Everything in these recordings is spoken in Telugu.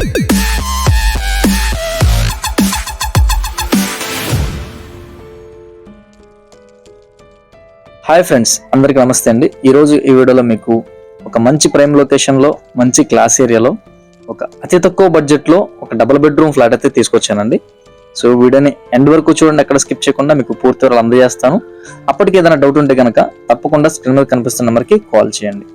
హాయ్ ఫ్రెండ్స్ అందరికీ నమస్తే అండి. ఈరోజు ఈ వీడియోలో మీకు ఒక మంచి ప్రైమ్ లొకేషన్లో మంచి క్లాస్ ఏరియాలో ఒక అతి తక్కువ బడ్జెట్లో ఒక డబుల్ బెడ్రూమ్ ఫ్లాట్ అయితే తీసుకొచ్చానండి. సో వీడియోని ఎండ్ వరకు చూడండి ఎక్కడ స్కిప్ చేయకుండా మీకు పూర్తి వివరాలు అందజేస్తాను. అప్పటికి ఏదైనా డౌట్ ఉంటే కనుక తప్పకుండా స్క్రీన్ మీద కనిపిస్తున్న నెంబర్కి కాల్ చేయండి.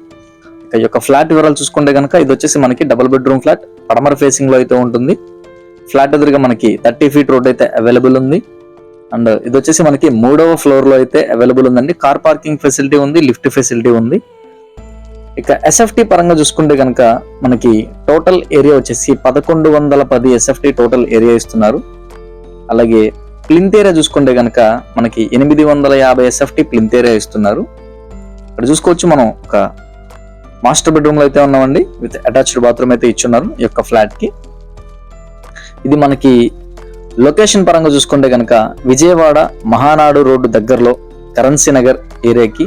ఇక ఈ యొక్క ఫ్లాట్ వివరాలు చూసుకుంటే కనుక ఇది వచ్చేసి మనకి డబుల్ బెడ్రూమ్ ఫ్లాట్. పడమర ఫేసింగ్లో అయితే ఉంటుంది. ఫ్లాట్ ఎదురుగా మనకి థర్టీ ఫీట్ రోడ్ అయితే అవైలబుల్ ఉంది. అండ్ ఇది వచ్చేసి మనకి మూడవ ఫ్లోర్లో అయితే అవైలబుల్ ఉందండి. కార్ పార్కింగ్ ఫెసిలిటీ ఉంది లిఫ్ట్ ఫెసిలిటీ ఉంది. ఇక ఎస్ఎఫ్టి పరంగా చూసుకుంటే కనుక మనకి టోటల్ ఏరియా వచ్చేసి పదకొండు వందల పది ఎస్ఎఫ్టి టోటల్ ఏరియా ఇస్తున్నారు. అలాగే ప్లింత్ ఏరియా చూసుకుంటే కనుక మనకి ఎనిమిది వందల యాభై ఎస్ఎఫ్టి ప్లింత్ ఏరియా ఇస్తున్నారు. ఇక్కడ చూసుకోవచ్చు మనం ఒక మాస్టర్ బెడ్రూమ్లో అయితే ఉన్నామండి. విత్ అటాచ్డ్ బాత్రూమ్ అయితే ఇచ్చున్నారు ఈ యొక్క ఫ్లాట్కి ఇది మనకి లొకేషన్ పరంగా చూసుకుంటే కనుక విజయవాడ మహానాడు రోడ్డు దగ్గరలో కరెన్సీ నగర్ ఏరియాకి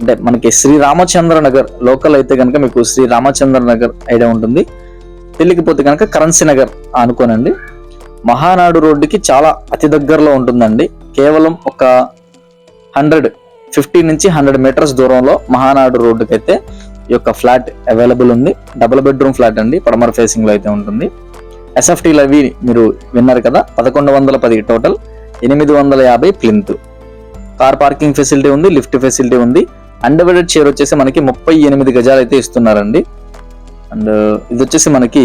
అంటే మనకి శ్రీ రామచంద్ర నగర్ లోకల్ అయితే కనుక మీకు శ్రీ రామచంద్ర నగర్ ఐడియా ఉంటుంది. తెలియకపోతే కనుక కరెన్సీ నగర్ అనుకోనండి. మహానాడు రోడ్డుకి చాలా అతి దగ్గరలో ఉంటుందండి. కేవలం ఒక హండ్రెడ్ ఫిఫ్టీ నుంచి హండ్రెడ్ మీటర్స్ దూరంలో మహానాడు రోడ్డుకి అయితే యొక్క ఫ్లాట్ అవైలబుల్ ఉంది. డబుల్ బెడ్రూమ్ ఫ్లాట్ అండి. పడమర ఫేసింగ్లో అయితే ఉంటుంది. ఎస్ఎఫ్టీలు అవి మీరు విన్నారు కదా పదకొండు వందల పది టోటల్ ఎనిమిది వందల యాభై ప్లింత్. కార్ పార్కింగ్ ఫెసిలిటీ ఉంది లిఫ్ట్ ఫెసిలిటీ ఉంది. అండర్వెడెడ్ షేర్ వచ్చేసి మనకి ముప్పై ఎనిమిది గజాలు అయితే ఇస్తున్నారండి. అండ్ ఇది వచ్చేసి మనకి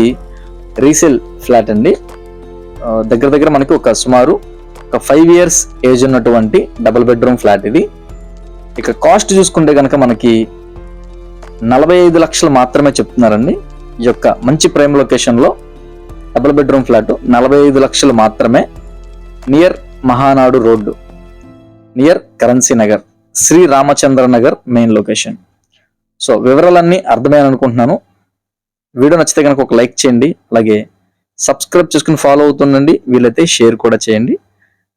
రీసేల్ ఫ్లాట్ అండి. దగ్గర దగ్గర మనకి ఒక సుమారు ఒక ఫైవ్ ఇయర్స్ ఏజ్ ఉన్నటువంటి డబుల్ బెడ్రూమ్ ఫ్లాట్ ఇది. ఇక కాస్ట్ చూసుకుంటే కనుక మనకి నలభై ఐదు లక్షలు మాత్రమే చెప్తున్నారండి. ఈ యొక్క మంచి ప్రైమ్ లొకేషన్లో డబుల్ బెడ్రూమ్ ఫ్లాట్ నలభై ఐదు లక్షలు మాత్రమే near Mahanadu road near currency Nagar Sri Ramachandra Nagar main location. So వివరాలన్నీ అర్థమయ్యాను అనుకుంటున్నాను. వీడియో నచ్చితే కనుక ఒక లైక్ చేయండి అలాగే సబ్స్క్రైబ్ చేసుకుని ఫాలో అవుతుండండి వీలైతే షేర్ కూడా చేయండి.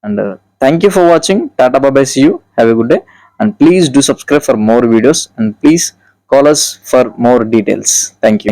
And thank you for watching Tata బాబాయ్ see you have a good day. And please do subscribe for more videos and please call us for more details thank you